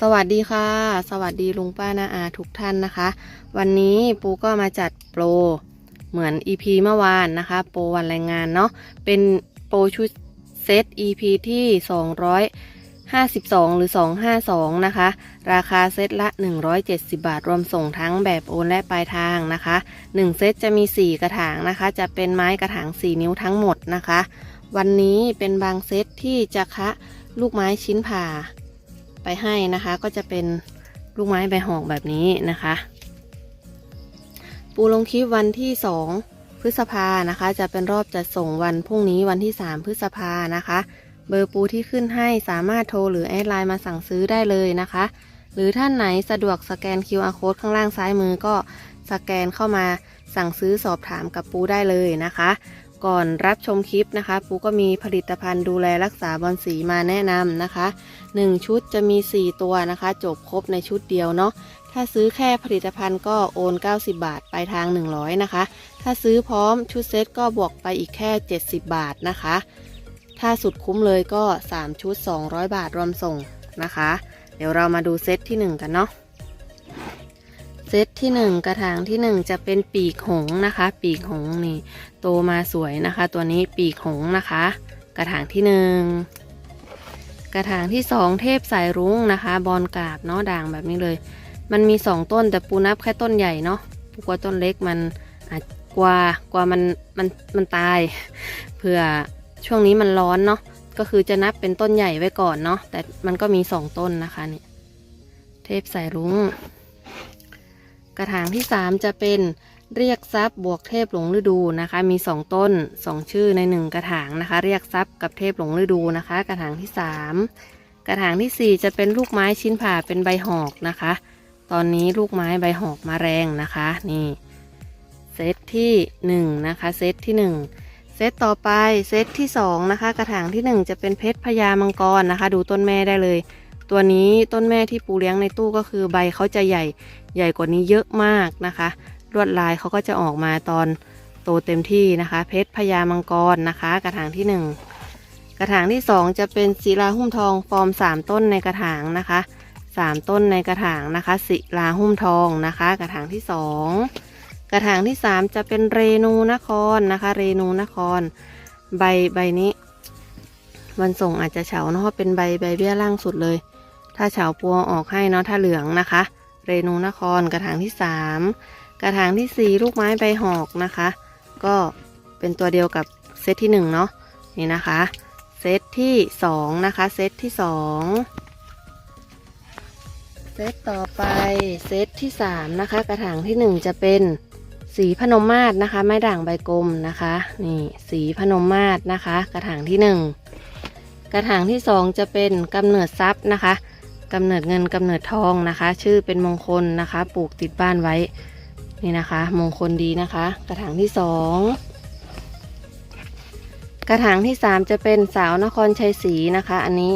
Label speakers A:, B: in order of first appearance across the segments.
A: สวัสดีค่ะ สวัสดีลุงป้านาอาทุกท่านนะคะ วันนี้ปูก็มาจัดโปรเหมือน EP เมื่อวานนะคะ โปรวันแรงงานเนาะเป็นโปรชุดเซต EP ที่ 252 หรือ 252 นะคะ ราคาเซตละ 170 บาท รวมส่งทั้งแบบโอนและปลายทางนะคะ 1 เซตจะมี 4 กระถางนะคะ จะเป็นไม้กระถาง 4 นิ้วทั้งหมดนะคะ วันนี้เป็นบางเซตที่จะคะลูกไม้ชิ้นผ่า ไปให้นะคะก็จะเป็นลูกไม้ใบหอกแบบนี้นะคะ ปูลงคลิปวันที่2พฤษภานะคะ จะเป็นรอบจัดส่งวันพรุ่งนี้วันที่3พฤษภานะคะ เบอร์ปูที่ขึ้นให้สามารถโทรหรือแอดไลน์มาสั่งซื้อได้เลยนะคะ หรือท่านไหนสะดวกสแกน QR code ข้างล่างซ้ายมือก็สแกนเข้ามาสั่งซื้อสอบถามกับปูได้เลยนะคะ ก่อนรับชมคลิปนะคะ ปูก็มีผลิตภัณฑ์ดูแลรักษาบอลสีมาแนะนำนะคะ 1 ชุดจะมี 4 ตัวนะคะ จบครบในชุดเดียวเนาะถ้าซื้อแค่ผลิตภัณฑ์ก็โอน 90 บาทไปลายทาง 100 นะคะ ถ้าซื้อพร้อมชุดเซตก็บวกไปอีกแค่ 70 บาทนะคะ ถ้าสุดคุ้มเลยก็ 3 ชุด 200 บาทรวมส่งนะคะ เดี๋ยวเรามาดูเซตที่ 1 กันเนาะ เซตที่1กระถางที่1จะเป็นปีกหงนะคะ ปีกหงนี่โตมาสวยนะคะ ตัวนี้ปีกหงนะคะ กระถางที่หนึ่งกระถางที่สองเทพสายรุ้งนะคะ บอลกาบเนาะด่างแบบนี้เลย มันมีสองต้นแต่ปูนับแค่ต้นใหญ่เนาะปูกลัวต้นเล็กมันอาจกว่ากว่ามันมันมันตายเผื่อช่วงนี้มันร้อนเนาะก็คือจะนับเป็นต้นใหญ่ไว้ก่อนเนาะแต่มันก็มีสองต้นนะคะเนี่ยเทพสายรุ้ง กระถางที่สามจะเป็นเรียกทรัพย์บวกเทพหลงฤดูนะคะ มี 2 ต้น 2 ชื่อใน 1 กระถางนะคะ เรียกทรัพย์กับเทพหลงฤดูนะคะ กระถางที่ 3 กระถางทีสี่ 4 จะเป็นลูกไม้ชิ้นผ่าเป็นใบหอกนะคะ ตอนนี้ลูกไม้ใบหอกมาแรงนะคะนี่เซตที่1นะคะเซตที่ 1 เซตต่อไปเซตที่2นะคะกระถางที่ 1 จะเป็นเพชรพญามังกรนะคะ ดูต้นแม่ได้เลย ตัวนี้ต้นแม่ที่ปูเลี้ยงในตู้ก็คือใบเขาจะใหญ่ใหญ่กว่านี้เยอะมากนะคะลวดลายเขาก็จะออกมาตอนโตเต็มที่นะคะ เพชรพญามังกรนะคะ กระถางที่ 1 กระถางที่ 2 จะเป็นศิลาหุ้มทองฟอร์ม 3 ต้นในกระถางนะคะ 3 ต้นในกระถางนะคะศิลาหุ้มทองนะคะ กระถางที่ 2 กระถางที่ 3 จะเป็นเรนูนครนะคะ เรนูนคร ใบใบนี้วันส่งอาจจะเฉาเนาะเพราะเป็นใบใบเบี้ยล่างสุดเลย ถ้าเฉาปัวออกให้เนาะถ้าเหลืองนะคะ เรนูนครกระถางที่ 3 กระถางที่ 4 ลูกไม้ใบหอกนะคะ ก็เป็นตัวเดียวกับเซตที่1เนาะนี่นะคะ เซตที่ 2 นะคะ เซตที่ 2 เซตต่อไปเซตที่ 3 นะคะ กระถางที่ 1 จะเป็นสีพนมมาศนะคะ ไม้ด่างใบกลมนะคะ นี่สีพนมมาศนะคะ กระถางที่ 1 กระถางที่ 2 จะเป็นกำเนิดทรัพย์นะคะ กำเนิดเงินกำเนิดทองนะคะ ชื่อเป็นมงคลนะคะ ปลูกติดบ้านไว้นี่นะคะ มงคลดีนะคะ กระถางที่สองกระถางที่สามจะเป็นสาวนครชัยศรีนะคะ อันนี้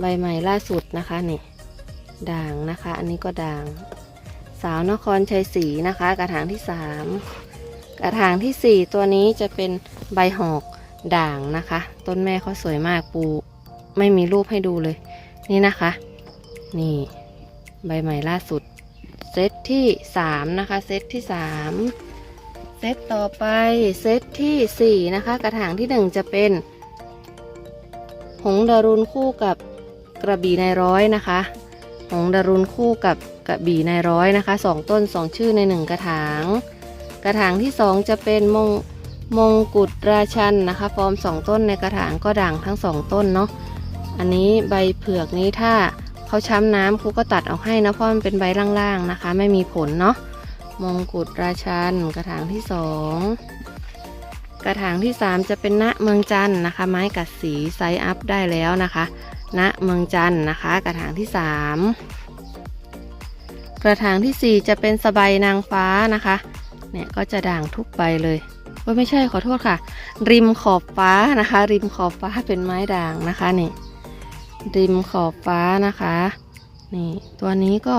A: ใบใหม่ล่าสุดนะคะนี่ด่างนะคะ อันนี้ก็ด่าง สาวนครชัยศรีนะคะ กระถางที่สามกระถางที่สี่ตัวนี้จะเป็นใบหอกด่างนะคะ ต้นแม่เขาสวยมากปูไม่มีรูปให้ดูเลย นี่นะคะ นี่ ใบใหม่ล่าสุด เซตที่3นะคะ เซตที่3เซตต่อไปเซตทีสี่4นะคะ กระถางที่1จะเป็น หงดารุณคู่กับกระบี่นายร้อยนะคะ หงดารุณคู่กับกระบี่นายร้อยนะคะสองต้นสองชื่อในหนึ่งกระถาง กระถางที่2จะเป็นมงมงกุฎราชันนะคะ ฟอร์มสองต้นในกระถางก็ด่างทั้งสองต้นเนาะอันนี้ใบเผือกนี้ถ้า เขาช้ำน้ำครูก็ตัดออกให้นะเพราะมันเป็นใบล่างๆนะคะ ไม่มีผลเนาะมงกุฎราชันกระถางที่สองกระถางที่สามจะเป็นณเมืองจันนะคะ ไม้กัดสีไซส์อัพได้แล้วนะคะณเมืองจันนะคะ กระถางที่สามกระถางที่สี่จะเป็นสบายนางฟ้านะคะเนี่ยก็จะด่างทุกใบเลยว่าไม่ใช่ขอโทษค่ะ ริมขอบฟ้านะคะ ริมขอบฟ้าเป็นไม้ด่างนะคะนี่ ริมขอบฟ้านะคะ นี่ตัวนี้ก็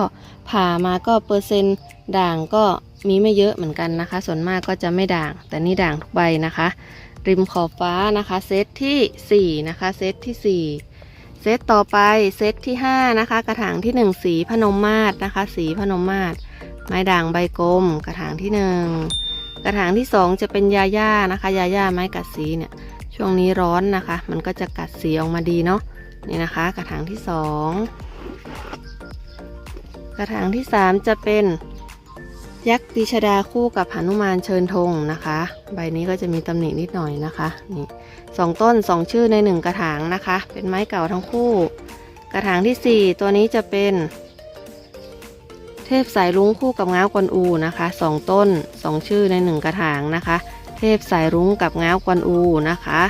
A: ผ่ามาก็เปอร์เซ็นต์ด่างก็มีไม่เยอะเหมือนกันนะคะ ส่วนมากก็จะไม่ด่าง แต่นี่ด่างทุกใบนะคะ ริมขอบฟ้านะคะเซตที่ 4 นะคะเซตที่4เซเซตต่อไปเซตที่ 5 นะคะ กระถางที่ 1 สีพนมมาศนะคะ สีพนมมาศไม้ด่างใบกลม กระถางที่ 1 กระถางที่ 2 จะเป็นยาย่านะคะ ยาย่าไม้กัดสีเนี่ยช่วงนี้ร้อนนะคะ มันก็จะกัดสีออกมาดีเนาะ นี่นะคะ กระถางที่2กระถางที่3จะเป็นยักษ์ติชดาคู่กับหนุมานเชิญธงนะคะ ใบนี้ก็จะมีตำหนินิดหน่อยนะคะนี่สองต้นสองชื่อในหนึ่งกระถางนะคะ เป็นไม้เก่าทั้งคู่ กระถางที่4ตัวนี้จะเป็น เทพสายรุ้งคู่กับง้าวกวนอูนะคะสองต้นสองชื่อในหนึ่งกระถางนะคะ เทพสายรุ้งกับง้าวกวนอูนะคะ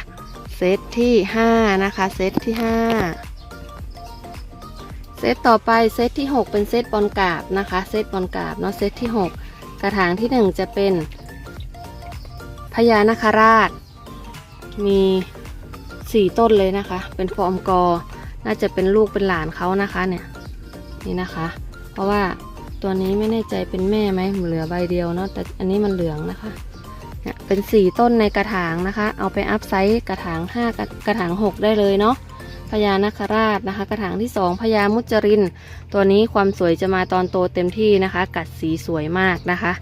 A: เซตที่ 5 นะคะ เซตที่ 5 เซตต่อไปเซตที่ 6 เป็นเซตบอลกราบนะคะ เซตบอลกราบเนาะเซตที่ 6 กระถางที่ 1 จะเป็นพญานาคราช มี 4 ต้นเลยนะคะ เป็นฟอร์มกอ น่าจะเป็นลูกเป็นหลานเขานะคะเนี่ยนี่นะคะ เพราะว่าตัวนี้ไม่แน่ใจเป็นแม่ไหมเหลือใบเดียวเนาะแต่อันนี้มันเหลืองนะคะ เป็น 4 ต้นในกระถางนะคะ เอาไปอัพไซส์กระถาง5กระกระถาง 6 ได้เลยเนาะพญานาคราชนะคะ กระถางที่ 2พญามุจริน ตัวนี้ความสวยจะมาตอนโตเต็มที่นะคะ กัดสีสวยมากนะคะ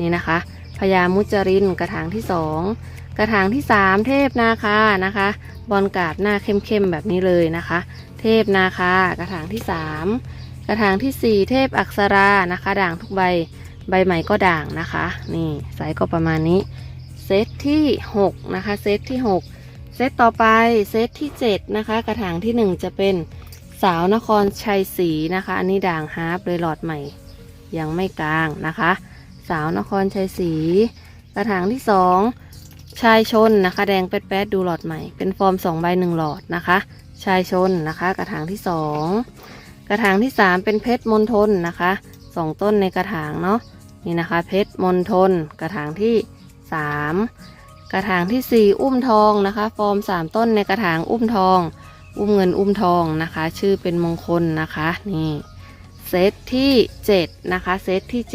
A: นี่นะคะพญามุจริน กระถางที่ 2 กระถางที่ 3 เทพนาคานะคะ บอลกราบหน้าเข้มๆแบบนี้เลยนะคะ เทพนาคากระถางที่ 3 กระถางทีสี่ 4 เทพอักษรานะคะ ด่างทุกใบ ใบใหม่ก็ด่างนะคะ นี่ไซส์ก็ประมาณนี้ เซตที่ 6 นะคะ เซตที่ 6 เซตต่อไปเซตที่ 7 นะคะ กระถางที่ 1 จะเป็นสาวนครชัยศรีนะคะ อันนี้ด่างฮาร์ปเลยหลอดใหม่ ยังไม่กลางนะคะ สาวนครชัยศรีกระถางที่ 2 ชายชนนะคะ แดงแป๊ดๆดูหลอดใหม่ เป็นฟอร์ม2ใบ1หลอดนะคะ ชายชนนะคะ กระถางที่ 2 กระถางที่ 3 เป็นเพชรมณฑลนะคะสองต้นในกระถางเนาะนี่นะคะ เพชรมณฑลกระถางที่ 3 กระถางที่ 4 อุ้มทองนะคะ ฟอร์ม 3 ต้นในกระถางอุ้มทอง อุ้มเงินอุ้มทองนะคะ ชื่อเป็นมงคลนะคะนี่เซตที่ 7 นะคะ เซตที่ 7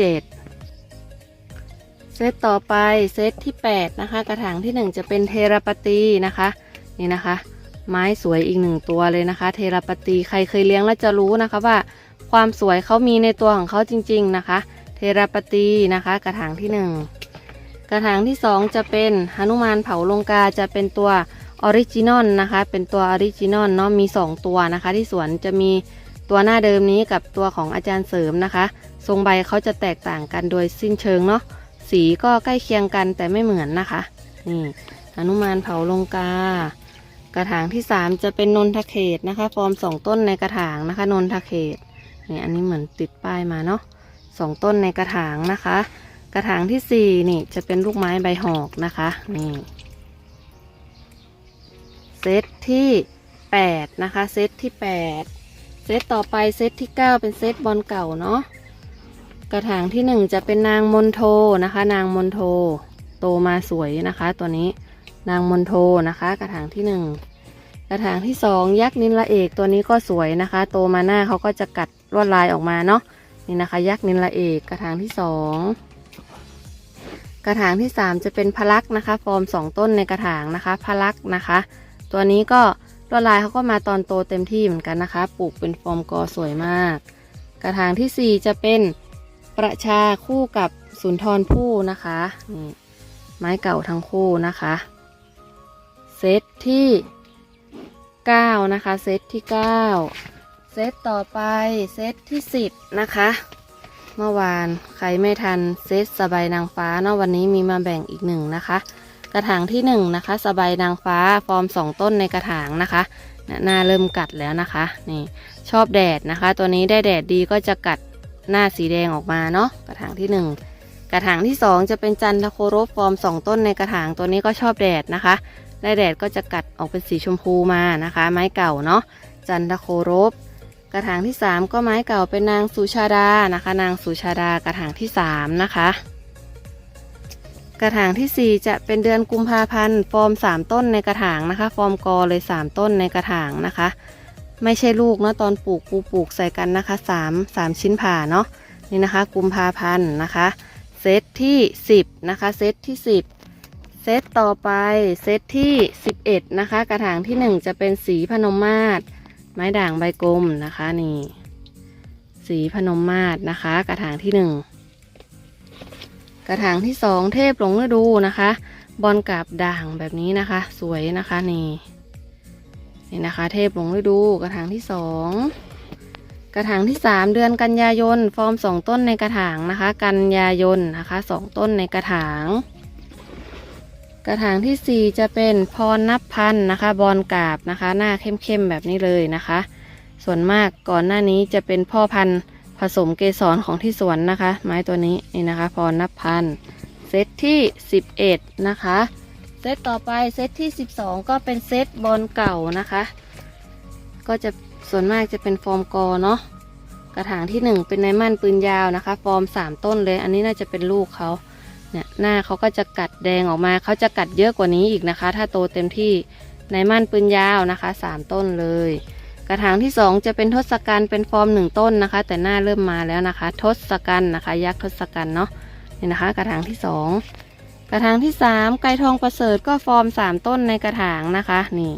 A: เซตต่อไปเซตที่ 8 นะคะ กระถางที่ 1 จะเป็นเทราปตีนะคะนี่นะคะ ไม้สวยอีกหนึ่งตัวเลยนะคะ เทราปตีใครเคยเลี้ยงแล้วจะรู้นะคะว่าความสวยเขามีในตัวของเขาจริง ๆ นะคะ เทราปตีนะคะ กระถางที่1ก ระถางที่ 2 จะเป็นหนุมานเผาลงกาจะเป็นตัวออริจินอลนะคะ เป็นตัวออริจินอลเนาะมี 2 ตัวนะคะ ที่สวนจะมีตัวหน้าเดิมนี้กับตัวของอาจารย์เสริมนะคะ ทรงใบเขาจะแตกต่างกันโดยสิ้นเชิงเนาะสีก็ใกล้เคียงกันแต่ไม่เหมือนนะคะนี่หนุมานเผาลงกา กระถางที่ 3 จะเป็นนนทเขตนะคะ ฟอร์ม 2 ต้นในกระถางนะคะ นนทเขตนี่อันนี้เหมือนติดป้ายมาเนาะสองต้นในกระถางนะคะ กระถางที่4นี่จะเป็นลูกไม้ใบหอกนะคะนี่เซตที่8นะคะเซตที่8เซตต่อไปเซตที่9เป็นเซตบอลเก่าเนาะกระถางที่1จะเป็นนางมนโทนะคะ นางมนโทโตมาสวยนะคะ ตัวนี้นางมนโทนะคะ กระถางที่หนึ่งกระถางที่สองยักษ์นินละเอกตัวนี้ก็สวยนะคะ โตมาหน้าเขาก็จะกัดลวดลายออกมาเนาะนี่นะคะ ยักษ์นินละเอกกระถางที่สอง กระถางที่สามจะเป็นพลักนะคะฟอร์มสองต้นในกระถางนะคะพลักนะคะ ตัวนี้ก็ลวดลายเขาก็มาตอนโตเต็มที่เหมือนกันนะคะ ปลูกเป็นฟอร์มกอสวยมาก กระถางที่สี่จะเป็นประชาคู่กับสุนทรภู่นะคะนี่ไม้เก่าทั้งคู่นะคะเซตที่ 9 นะคะเซตที่ 9 เซตต่อไปเซตที่ 10 นะคะ เมื่อวานใครไม่ทันเซตสบายนางฟ้าเนาะวันนี้มีมาแบ่งอีกหนึ่งนะคะ กระถางที่1นะคะ สบายนางฟ้าฟอร์ม2ต้นในกระถางนะคะเนี่ยหน้าเริ่มกัดแล้วนะคะ นี่ชอบแดดนะคะ ตัวนี้ได้แดดดีก็จะกัดหน้าสีแดงออกมาเนาะกระถางที่1กระถางที่2จะเป็นจันทโครบฟอร์ม2ต้นในกระถางตัวนี้ก็ชอบแดดนะคะได้แดดก็จะกัดออกเป็นสีชมพูมานะคะ ไม้เก่าเนาะจันทโครบ กระถางที่ 3 ก็ไม้เก่าเป็นนางสุชาดานะคะ นางสุชาดากระถางที่ 3 นะคะ กระถางทีสี่ 4 จะเป็นเดือนกุมภาพันธ์ฟอร์ม 3 ต้นในกระถางนะคะ ฟอร์มกอเลย 3 ต้นในกระถางนะคะ ไม่ใช่ลูกเนาะตอนปลูกปูปลูกใส่กันนะคะ 3 3 ชิ้นผ่าเนาะนี่นะคะ กุมภาพันธ์นะคะเซตที่ 10 นะคะ เซตที่ 10เซตต่อไปเซตที่ 11 นะคะ กระถางที่ 1 จะเป็นสีพนมมาศ ไม้ด่างใบกลมนะคะนี่ สีพนมมาศนะคะ กระถางที่หนึ่งกระถางที่สองเทพหลงฤดูนะคะ บอลกับด่างแบบนี้นะคะ สวยนะคะนี่นี่นะคะ เทพหลงฤดูกระถางที่สองกระถางที่สามเดือนกันยายน ฟอร์มสองต้นในกระถางนะคะ กันยายนนะคะสองต้นในกระถาง กระถางที่สี่จะเป็นพรนับพันนะคะ บอลกาบนะคะ หน้าเข้มๆแบบนี้เลยนะคะ ส่วนมากก่อนหน้านี้จะเป็นพ่อพันธุ์ผสมเกสรของที่สวนนะคะ ไม้ตัวนี้นี่นะคะ พรนับพันเซตที่ 11 นะคะ เซตต่อไปเซตที่ 12 ก็เป็นเซตบอลเก่านะคะ ก็จะส่วนมากจะเป็นฟอร์มกอเนาะกระถางที่ 1 เป็นไนมันปืนยาวนะคะ ฟอร์ม 3 ต้นเลย อันนี้น่าจะเป็นลูกเขา เนี่ยหน้าเขาก็จะกัดแดงออกมาเขาจะกัดเยอะกว่านี้อีกนะคะ ถ้าโตเต็มที่ไนมันปืนยาวนะคะ 3 ต้นเลย กระถางที่ 2 จะเป็นทศกัณฐ์เป็นฟอร์ม 1 ต้นนะคะ แต่หน้าเริ่มมาแล้วนะคะ ทศกัณฐ์นะคะ ยักษ์ทศกัณฐ์เนาะนี่นะคะ กระถางที่ 2 กระถางที่ 3 ไก่ทองประเสริฐก็ฟอร์ม 3 ต้นในกระถางนะคะนี่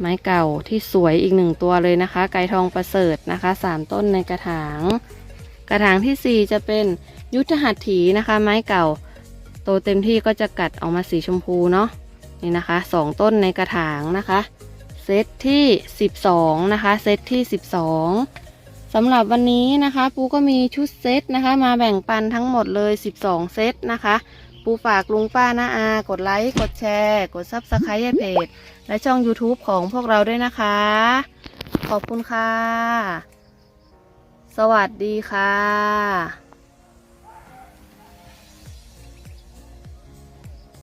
A: ไม้เก่าที่สวยอีกหนึ่งตัวเลยนะคะ ไก่ทองประเสริฐนะคะ 3 ต้นในกระถาง กระถางทีสี่4 จะเป็นยุทธหัตถีนะคะ ไม้เก่า โตเต็มที่ก็จะกัดออกมาสีชมพูเนาะนี่นะคะสองต้นในกระถางนะคะเซตที่12นะคะเซตที่ 12สำหรับวันนี้นะคะ ปูก็มีชุดเซตนะคะ มาแบ่งปันทั้งหมดเลย 12 เซตนะคะ ปูฝากลุงป้าน้าอา กดไลค์กดแชร์ กดซับสไครต์เพจ และช่อง YouTube ของพวกเราด้วยนะคะ ขอบคุณค่ะ สวัสดีค่ะ